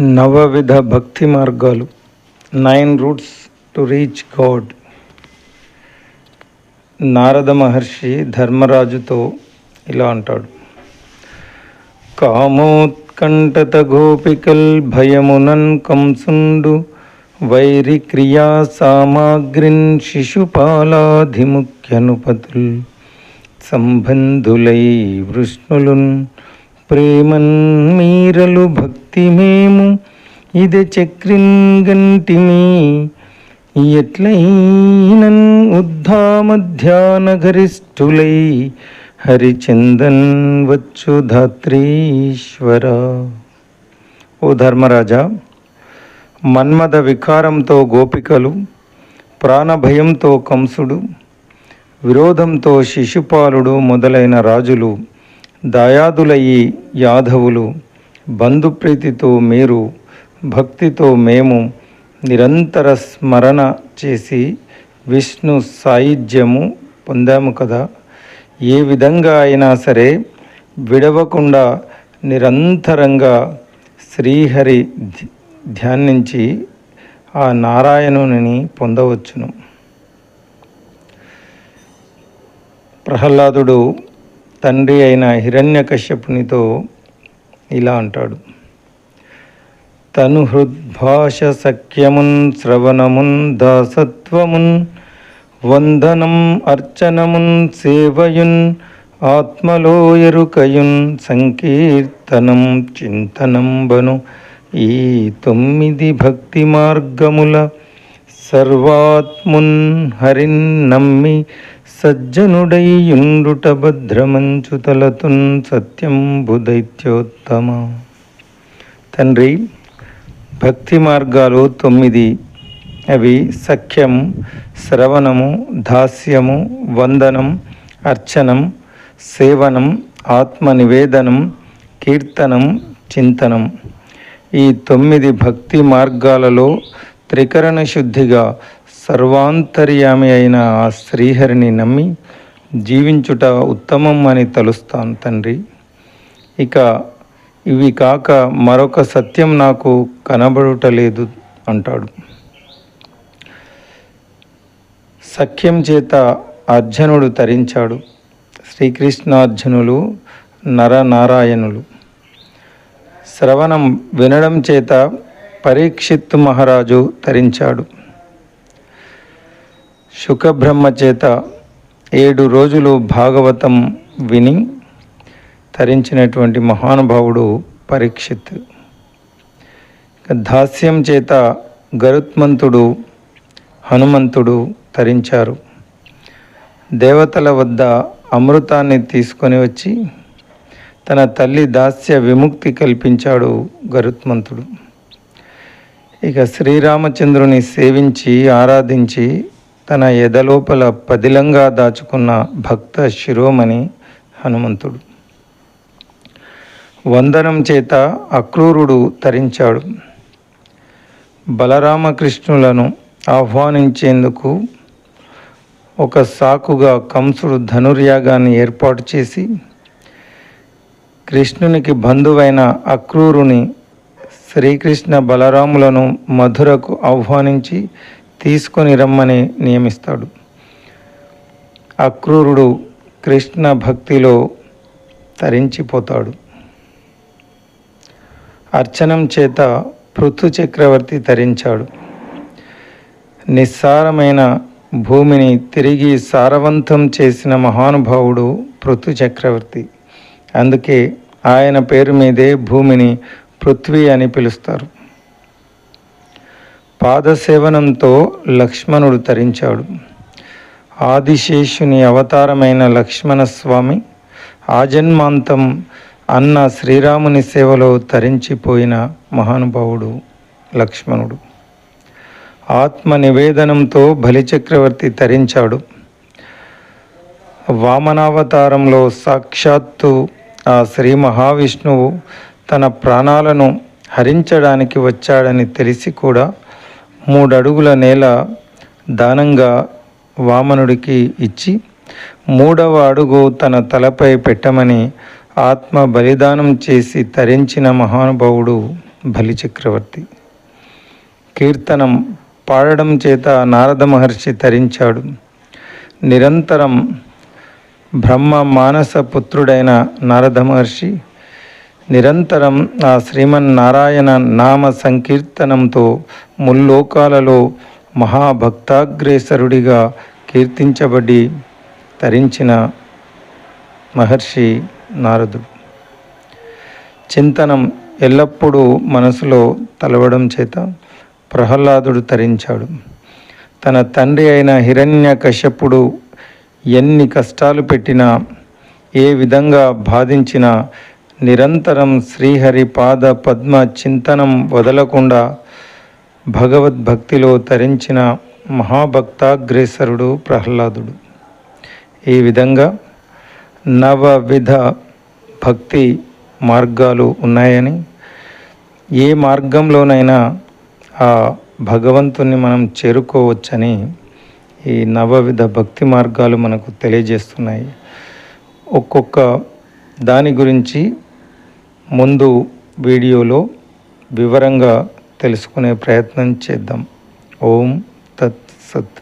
నవవిధ భక్తి మార్గాలు nine roots to reach God. Narada Maharshi ధర్మరాజుతో ఇలా అంటాడు. కామోత్కంఠత గోపికల్ భయమునన్ కంసుండు వైరి క్రియా సామాగ్రిన్ శిశుపాలాధిముఖ్యనుపతుల్. సంబంధులై వృష్ణులున్ ప్రేమన్ మీరలు భక్తి మేము ఇది చక్రిన్ గంటిమి. ఎట్లయినన్ ఉద్ధామధ్యాన గరిష్ఠులై హరిచందన్ వచ్చు ధాత్రీశ్వర. ఓ ధర్మరాజా మన్మద వికారంతో గోపికలు ప్రాణభయంతో కంసుడు విరోధంతో శిశుపాలుడు మొదలైన రాజులు దయాదులయ్యి యాదవులు బంధుప్రీతితో మీరు భక్తితో మేము నిరంతర స్మరణ చేసి విష్ణు సాయుధ్యము పొందాము కదా. ఏ విధంగా అయినా సరే విడవకుండా నిరంతరంగా శ్రీహరి ధ్య- ధ్యానించి ఆ నారాయణుని పొందవచ్చును. ప్రహ్లాదుడు తండ్రి అయిన హిరణ్యకశ్యపునితో ఇలా అంటాడు. తను హృద్భాష సఖ్యమున్ శ్రవణమున్ దాసత్వమున్ వందనం అర్చనమున్ సేవయున్ ఆత్మలో ఎరుకయున్ సంకీర్తనం చింతనంబను ఈ తొమ్మిది భక్తి మార్గముల సర్వాత్మున్ హరిన్ నమ్మి సజ్జనుడైయుండుట భద్రమంచు తలతున్ సత్యం బుదైత్యోత్తమ తండ్రి భక్తి మార్గాలు తొమ్మిది. అవి సఖ్యం శ్రవణము దాస్యము వందనం అర్చనం సేవనం ఆత్మ నివేదనం కీర్తనం చింతనం. ఈ తొమ్మిది భక్తి మార్గాలలో త్రికరణ శుద్ధిగా సర్వాంతర్యామి అయిన ఆ శ్రీహరిని నమ్మి జీవించుట ఉత్తమం అని తలుస్తాను తండ్రి. ఇక ఇవి కాక మరొక సత్యం నాకు కనబడుటలేదు అంటాడు. సఖ్యం చేత అర్జునుడు తరించాడు. శ్రీకృష్ణార్జునులు నరనారాయణులు. శ్రవణం వినడం చేత పరీక్షిత్ మహారాజు తరించాడు. శుకబ్రహ్మ చేత ఏడు రోజులు భాగవతం విని తరించినటువంటి మహానుభావుడు పరీక్షిత్. దాస్యం చేత గరుత్మంతుడు హనుమంతుడు తరించారు. దేవతల వద్ద అమృతాన్ని తీసుకొని వచ్చి తన తల్లి దాస్య విముక్తి కల్పించాడు గరుత్మంతుడు. ఇక శ్రీరామచంద్రుని సేవించి ఆరాధించి తన ఎదలోపల పదిలంగా దాచుకున్న భక్త శిరోమణి హనుమంతుడు. వందనం చేత అక్రూరుడు తరించాడు. బలరామకృష్ణులను ఆహ్వానించేందుకు ఒక సాకుగా కంసుడు ధనుర్యాగాన్ని ఏర్పాటు చేసి కృష్ణునికి బంధువైన అక్రూరుని శ్రీకృష్ణ బలరాములను మధురకు ఆహ్వానించి తీసుకొని రమ్మని నియమిస్తాడు. అక్రూరుడు కృష్ణ భక్తిలో తరించిపోతాడు. అర్చనం చేత పృథు చక్రవర్తి తరించాడు. నిస్సారమైన భూమిని తిరిగి సారవంతం చేసిన మహానుభావుడు పృథు చక్రవర్తి. అందుకే ఆయన పేరు మీదే భూమిని పృథ్వీ అని పిలుస్తారు. పాదసేవనంతో లక్ష్మణుడు తరించాడు. ఆదిశేషుని అవతారమైన లక్ష్మణస్వామి ఆజన్మాంతం అన్న శ్రీరాముని సేవలో తరించిపోయిన మహానుభావుడు లక్ష్మణుడు. ఆత్మ నివేదనంతో బలిచక్రవర్తి తరించాడు. వామనావతారంలో సాక్షాత్తు ఆ శ్రీ మహావిష్ణువు తన ప్రాణాలను హరించడానికి వచ్చాడని తెలిసి కూడా మూడడుగుల నేల దానంగా వామనుడికి ఇచ్చి మూడవ అడుగు తన తలపై పెట్టమని ఆత్మ బలిదానం చేసి తరించిన మహానుభావుడు బలిచక్రవర్తి. కీర్తనం పాడడం చేత నారద మహర్షి తరించాడు. నిరంతరం బ్రహ్మ మానస పుత్రుడైన నారద మహర్షి నిరంతరం ఆ శ్రీమన్నారాయణ నామ సంకీర్తనంతో ముల్లోకాలలో మహాభక్తాగ్రేసరుడిగా కీర్తించబడి తరించిన మహర్షి నారదుడు. చింతనం ఎల్లప్పుడూ మనసులో తలవడం చేత ప్రహ్లాదుడు తరించాడు. తన తండ్రి అయిన హిరణ్య కశ్యపుడు ఎన్ని కష్టాలు పెట్టినా ఏ విధంగా బాధించినా నిరంతరం శ్రీహరి పాద పద్మ చింతనం వదలకుండా భగవద్భక్తిలో తరించిన మహాభక్తాగ్రేసరుడు ప్రహ్లాదుడు. ఈ విధంగా నవవిధ భక్తి మార్గాలు ఉన్నాయని ఏ మార్గంలోనైనా ఆ భగవంతుని మనం చేరుకోవచ్చని ఈ నవవిధ భక్తి మార్గాలు మనకు తెలియజేస్తున్నాయి. ఒక్కొక్క దాని గురించి ముందు వీడియోలో వివరంగా తెలుసుకునే ప్రయత్నం చేద్దాం. ఓం తత్ సత్.